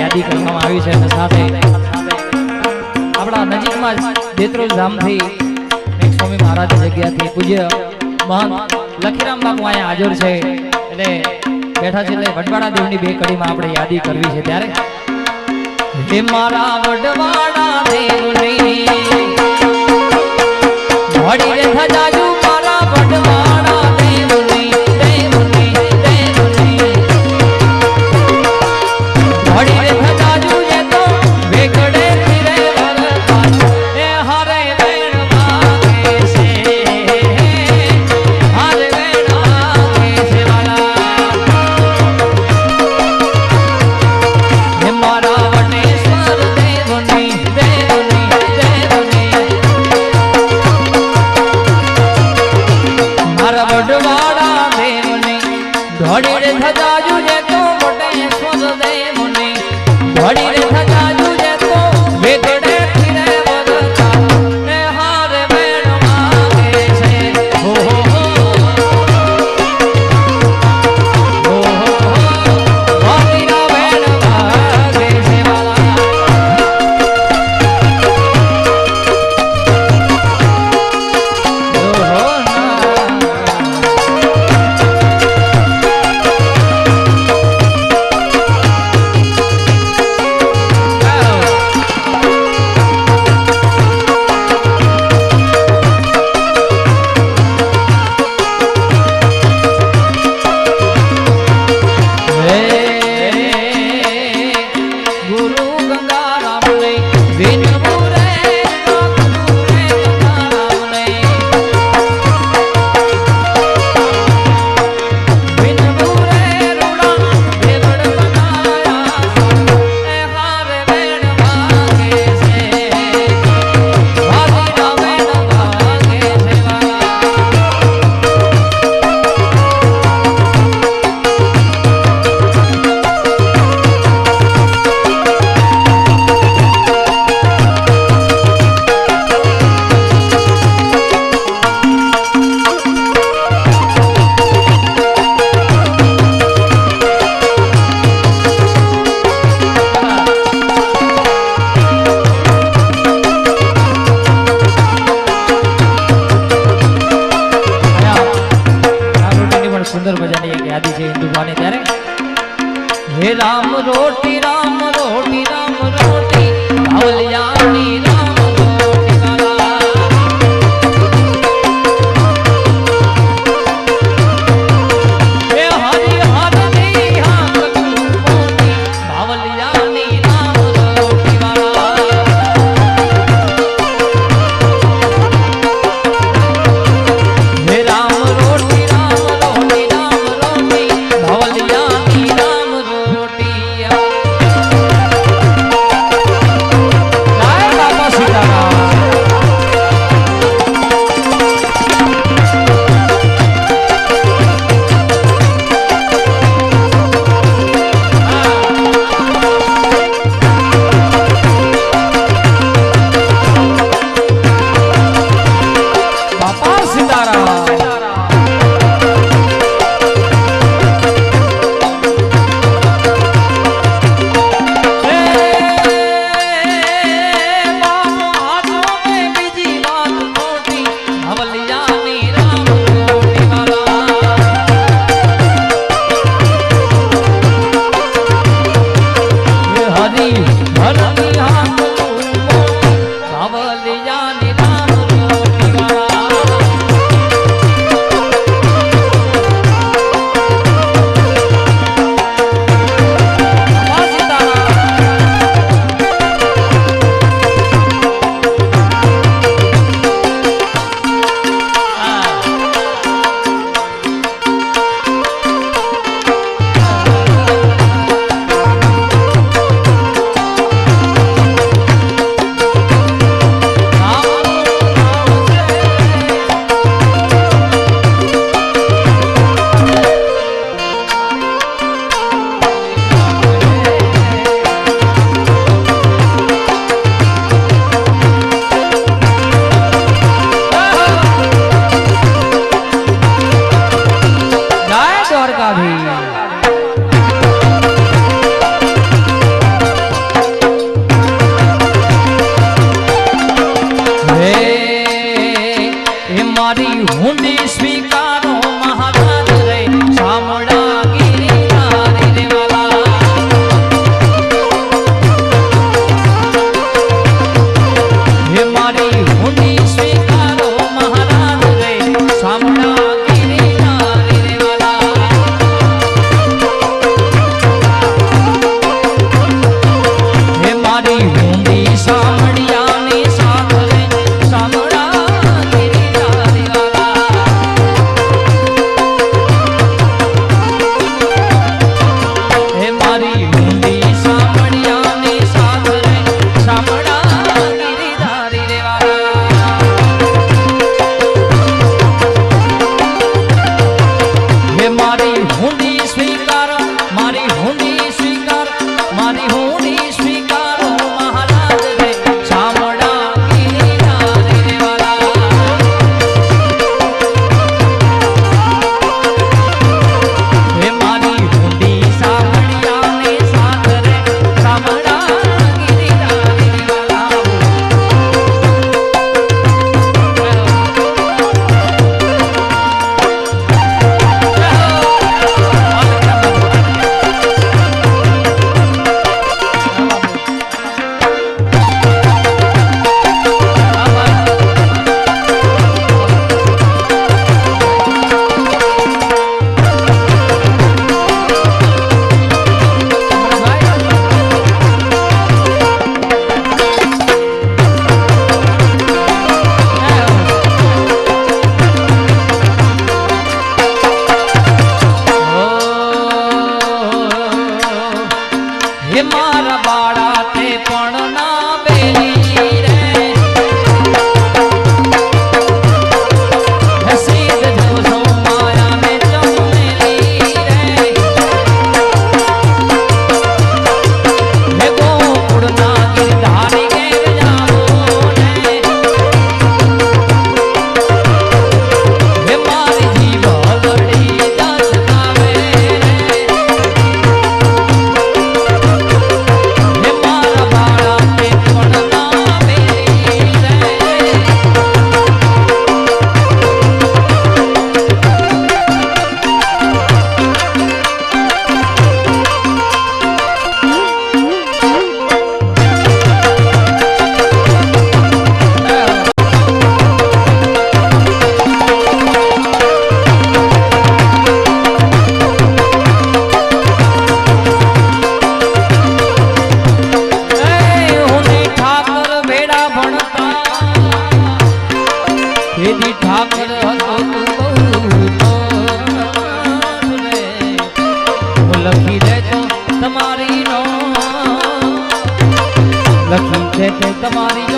યાદી કરવામાં આવી છે સાથે આપણા નજીકમાં જ ધામથી સ્વામી મહારાજ જગ્યાથી પૂજ્ય મહંત લખીરામ બાપુ અહીંયા હાજર છે. એટલે બેઠા છે એટલે વડવાડા દેવની બે કડીમાં આપણે યાદી કરવી છે ત્યારે. મારા વડવાડા દેવની વડી રે થજાજુ ঘরের રામ રોટી રામ રોટી રામ તમારી નો. લખી છે તમારી